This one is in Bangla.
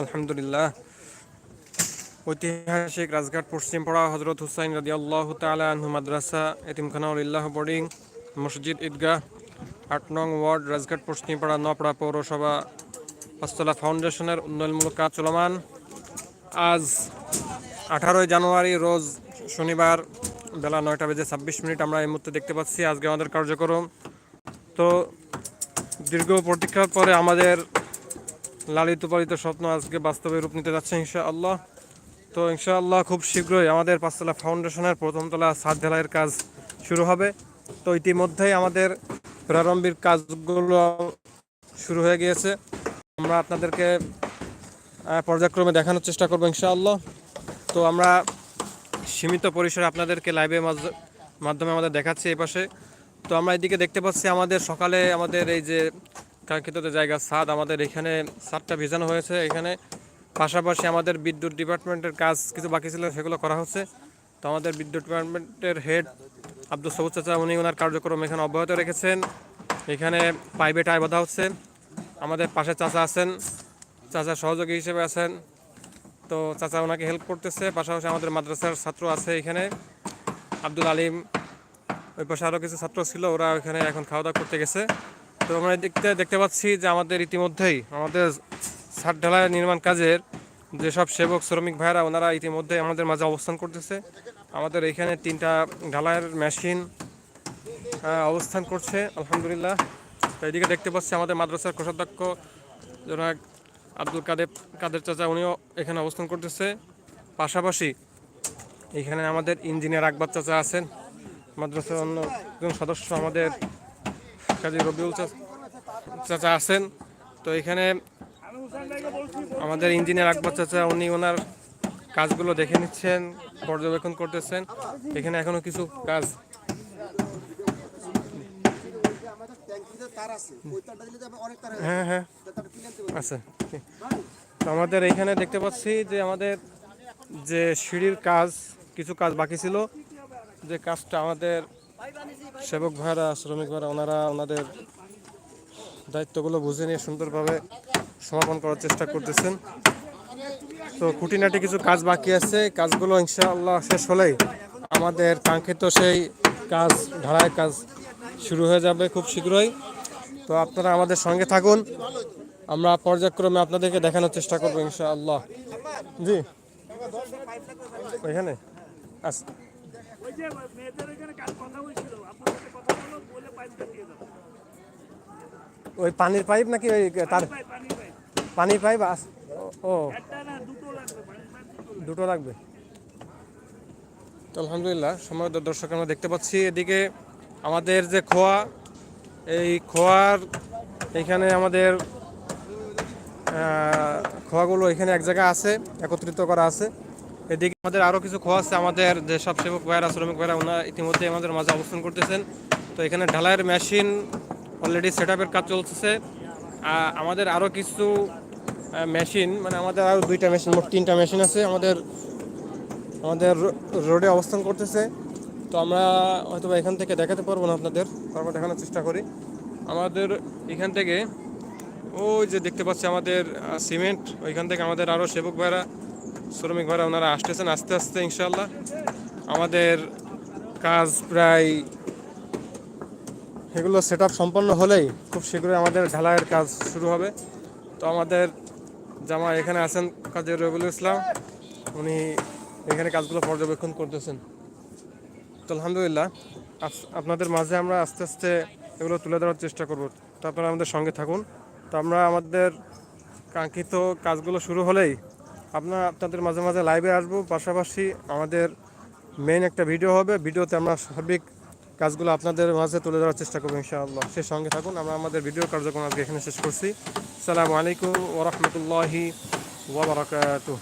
আলহামদুলিল্লাহ। ঐতিহাসিক রাজঘাট পশ্চিমপাড়া হজরত হুসাইন রাদি আল্লাহ তালা মাদ্রাসা এতিমখানাউল্লাহ বোর্ডিং, মসজিদ ঈদগাহ, আট নং ওয়ার্ড, রাজঘাট পশ্চিমপাড়া, নপড়া পৌরসভা, পাঁচতলা ফাউন্ডেশনের উন্নয়নমূলক কাজ চলমান। আজ আঠারোই জানুয়ারি, রোজ শনিবার বেলা নয়টা বেজে ছাব্বিশ মিনিট আমরা এই মুহূর্তে দেখতে পাচ্ছি। আজকে আমাদের কার্যক্রম। তো দীর্ঘ প্রতীক্ষার পরে আমাদের লালিত পালিত স্বপ্ন আজকে বাস্তবে রূপ নিতে যাচ্ছে ইনশাআল্লাহ। তো ইনশাআল্লাহ খুব শীঘ্রই আমাদের পাঁচতলা ফাউন্ডেশনের প্রথমতলা সাত ঢালাইয়ের কাজ শুরু হবে। তো ইতিমধ্যেই আমাদের প্রারম্ভিক কাজগুলো শুরু হয়ে গিয়েছে। আমরা আপনাদেরকে পর্যায়ক্রমে দেখানোর চেষ্টা করব ইনশাআল্লাহ। তো আমরা সীমিত পরিসরে আপনাদেরকে লাইভের মাধ্যমে আমাদের দেখাচ্ছি এই পাশে। তো আমরা এদিকে দেখতে পাচ্ছি আমাদের সকালে আমাদের এই যে কাঙ্ক্ষিত জায়গা ছাদ, আমাদের এখানে ছাদটা ভিজানো হয়েছে। এখানে পাশাপাশি আমাদের বিদ্যুৎ ডিপার্টমেন্টের কাজ কিছু বাকি ছিল, সেগুলো করা হচ্ছে। তো আমাদের বিদ্যুৎ ডিপার্টমেন্টের হেড আব্দুল সবুজ চাচা, উনি ওনার কার্যক্রম এখানে অব্যাহত রেখেছেন। এখানে পাইপে টাই বাঁধা হচ্ছে। আমাদের পাশে চাচা আছেন, চাচা সহযোগী হিসেবে আছেন। তো চাচা ওনাকে হেল্প করতেছে। পাশাপাশি আমাদের মাদ্রাসার ছাত্র আছে এখানে। আব্দুল আলিম ওই পাশে আরও কিছু ছাত্র ছিল, ওরা ওখানে এখন খাওয়া দাওয়া করতে গেছে। তো আমরা দেখতে দেখতে পাচ্ছি যে আমাদের ইতিমধ্যেই আমাদের ছাদ ঢালাই নির্মাণ কাজের যেসব সেবক, শ্রমিক ভাইরা ওনারা ইতিমধ্যে আমাদের মাঝে অবস্থান করতেছে। আমাদের এখানে তিনটা ঢালাইয়ের মেশিন অবস্থান করছে, আলহামদুলিল্লাহ। তো এদিকে দেখতে পাচ্ছি আমাদের মাদ্রাসার কোষাধ্যক্ষ, জনাক আব্দুল কাদের কাদের চাচা, উনিও এখানে অবস্থান করতেছে। পাশাপাশি এখানে আমাদের ইঞ্জিনিয়ার আকবর চাচা আছেন। মাদ্রাসার অন্য একজন সদস্য আমাদের কাজী রবিউল চাচা আছেন। তো এখানে আমাদের ইঞ্জিনিয়ার আকবর চাচা, উনি ওনার কাজগুলো দেখে নিচ্ছেন, পর্যবেক্ষণ করতেছেন। এখানে এখনও কিছু কাজ হ্যাঁ হ্যাঁ। তো আমাদের এখানে দেখতে পাচ্ছি যে আমাদের যে সিঁড়ির কাজ, কিছু কাজ বাকি ছিল। যে কাজটা আমাদের সেবক ভাইরা, শ্রমিক ভাইরা, ওনারা ওনাদের দায়িত্বগুলো বুঝে নিয়ে সুন্দরভাবে সমাপন করার চেষ্টা করতেছেন। তো খুঁটিনাটি কিছু কাজ বাকি আছে। কাজগুলো ইনশাআল্লাহ শেষ হলেই আমাদের কাঙ্ক্ষিত সেই কাজ, ঢালাই কাজ শুরু হয়ে যাবে খুব শীঘ্রই। তো আপনারা আমাদের সঙ্গে থাকুন। আমরা পর্যায়ক্রমে আপনাদেরকে দেখানোর চেষ্টা করব ইনশাআল্লাহ। জি। ওইখানে? ওই যে মেয়েদের ওইখানে কাজ কথা বলছিল আপনার সাথে কথা বলো বলে পাইপটা দিয়ে দাও ওই পানির পাইপ নাকি ওই তার পাইপ পানি পাইপ। পানির পাইপ আস- ও দুটো লাগবে পানির পাইপ দুটো দুটো লাগবে। তো আলহামদুলিল্লাহ সময় দর্শক আমরা দেখতে পাচ্ছি এদিকে আমাদের যে খোয়া এই খোয়ার এখানে আমাদের খোয়াগুলো এখানে এক জায়গায় আছে একত্রিত করা আছে। এদিকে আমাদের আরও কিছু খোয়া আছে, আমাদের যে সব সেবক ভাইরা শ্রমিক ভাইরা ওনারা ইতিমধ্যে আমাদের মাঝে অবস্থান করতেছেন। তো এখানে ঢালাইয়ের মেশিন অলরেডি সেট কাজ চলতেছে। আমাদের আরও কিছু মেশিন মানে আমাদের আরও দুইটা মেশিন মোট তিনটা মেশিন আছে আমাদের আমাদের রোডে অবস্থান করতেছে। তো আমরা হয়তো এখান থেকে দেখাতে পারব না আপনাদের, তারপর দেখানোর চেষ্টা করি। আমাদের এখান থেকে, ওই যে দেখতে পাচ্ছি আমাদের সিমেন্ট ওইখান থেকে আমাদের আরও সেবক ভাইরা শ্রমিক ভাইরা ওনারা আসতেছেন আস্তে আস্তে ইনশাল্লাহ আমাদের কাজ প্রায় এগুলো সেট সম্পন্ন হলেই খুব শীঘ্রই আমাদের ঢালাইয়ের কাজ শুরু হবে। তো আমাদের জামা এখানে আছেন কাজী রবিউল ইসলাম। উনি এখানে কাজগুলো পর্যবেক্ষণ করতেছেন। তো আলহামদুলিল্লাহ আপনাদের মাঝে আমরা আস্তে আস্তে এগুলো তুলে ধরার চেষ্টা করব। তো আপনারা আমাদের সঙ্গে থাকুন। তো আমরা আমাদের কাঙ্ক্ষিত কাজগুলো শুরু হলেই আপনার আপনাদের মাঝে মাঝে লাইভে আসব। পাশাপাশি আমাদের মেইন একটা ভিডিও হবে। ভিডিওতে আমরা সার্বিক কাজগুলো আপনাদের মাঝে তুলে ধরার চেষ্টা করব ইনশাআল্লাহ। সে সঙ্গে থাকুন, আমরা আমাদের ভিডিও কার্যক্রম আজকে এখানে শেষ করছি। সালামু আলাইকুম ওরহমতুল্লাহি ওবরাকাতুহ